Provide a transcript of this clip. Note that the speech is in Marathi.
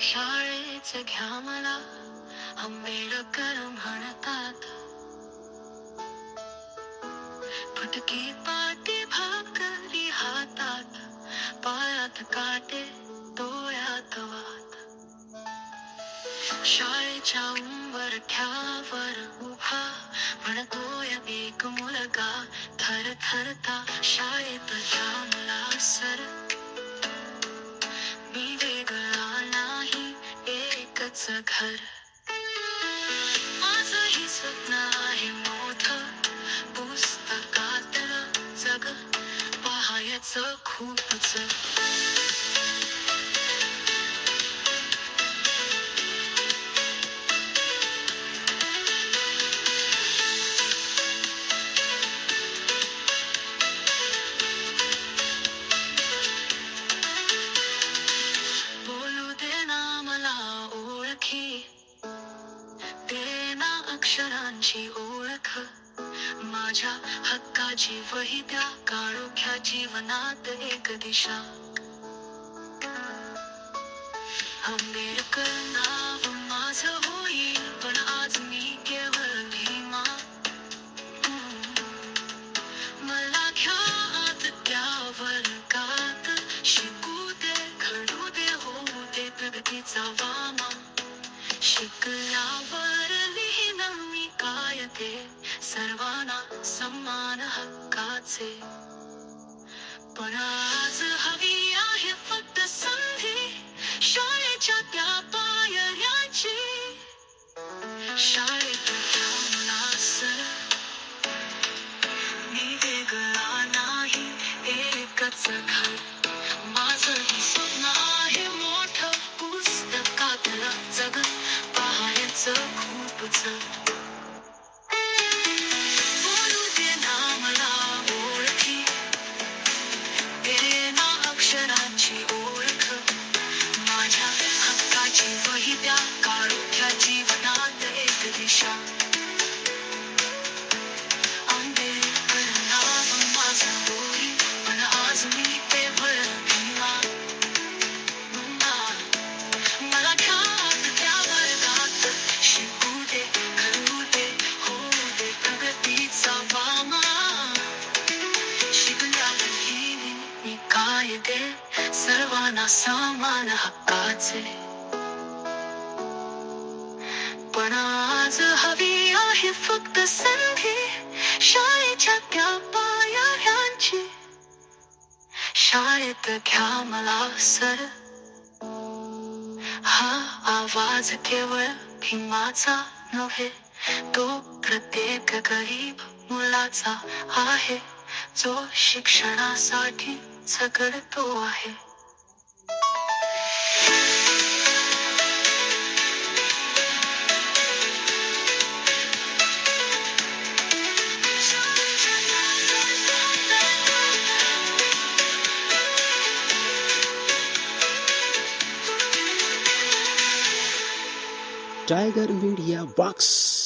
शाळेच घ्या मला आंबेडकर म्हणतात फटकी पाटी भाकरी हातात पायात काटे डोळ्यात वात शाळेच्या उंबरठ्यावर उभा म्हणतोय एक मुलगा थर थरता शाळेत मला माझं घर. माझंही स्वप्न आहे मोठ. पुस्तकात जग पाहायचं खूपच. अक्षरांची ओळख. माझ्या हक्काची वही त्या काळोख्या जीवनात एक दिशा. आंबेडकर नाव माझं होईल पण आज मी केवळ भीमा. मला घ्या आत त्या शिकू दे घडू दे होऊ दे प्रगतीचा वामा. शिकल्यावर काय सर्वांना सन्मान हक्काचे. पण आज हवी आहे फक्त संधी शाळेच्या त्या पायऱ्याची. शाळेत घ्या मला सर मी वेगळा नाही एकच घर. माझंही स्वप्न आहे मोठं पुस्तकातलं जग पहायचं खूपच. हक्काची वही त्या काळोख्या जीवनात एक दिशा. आंबेडकर नाव माझं होईल पण आज मी ते भळ मला घ्यात त्या वर्गात. शिकू दे करू दे होऊ दे प्रगतीचा वामा. शिकल्यावर लिहिणे मी कायदे सर्वांना समान हक्काचे. हवी फक्त संधी शाळेच्या त्या पायऱ्यांची शाळेत घ्या मला सर. हा आवाज केवळ भीमाचा नव्हे तो प्रत्येक गरीब मुलाचा आहे. जो शिक्षणासाठी झगडतो आहे. Tiger Media Box.